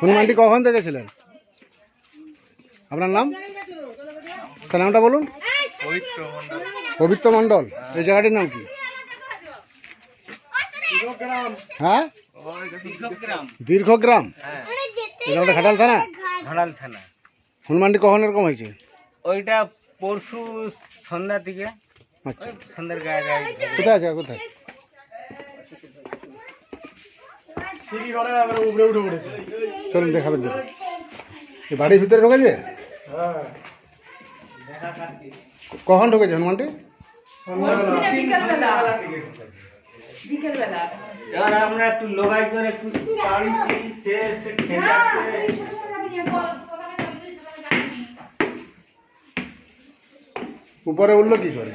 হনুমানটি কখন দেখেছিলেন আপনার নাম? তার নামটা বলুন। পবিত্র মন্ডল মণ্ডল। এই জায়গাটির নাম কি? হ্যাঁ? দীর্ঘগ্রাম। দীর্ঘগ্রাম হ্যাঁ এটা ঘাটাল থানা? ঘাড়াল থানা। হনুমানটি কখন এরকম হয়েছে? ওইটা পরশু সন্ধ্যার দিকে। আচ্ছা। সন্ধ্যার গায়ে গায়ে কোথায় আছে? কোথায়? চলুন দেখাবেন দেখুন এই বাড়ির ভিতরে ঢুকেছে? কখন ঢুকেছে হনুমানটি? এবার আমরা একটু লোগাই করে একটু বাড়ি উপরে উঠল কি করে?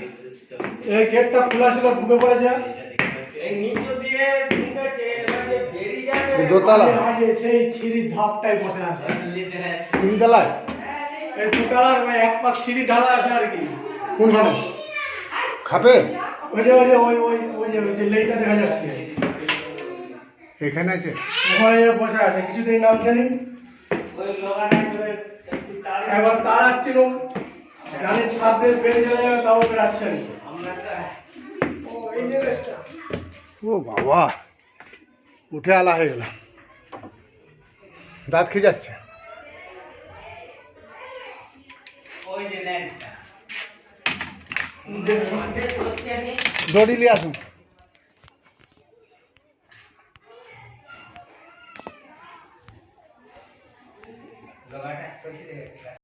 এই গেটটা খোলা ছিল ঢুকে পড়েছে। এই নিচ দিয়ে দোতলা আগে সেই সিঁড়ির ধাপটাই বসে আছে। তিনতলায় এই দুতলার মানে এক পাক সিঁড়ি ঢালা আছে আর কি। কোনখানে? খাপে? ওই যে ওই যে ওই ওই ওই যে ওই যে লেইটা দেখা যাচ্ছে। এখানে আছে? ওখানে বসে আছে। কিছুতেই নাম জানি? ওই করে একবার তার আসছিল। জানি চলে যাবে তাও না। ও বাবা। উঠে আলা হয়ে গেল। দাঁত খেয়ে যাচ্ছে? দড়ি নিয়ে আসুন।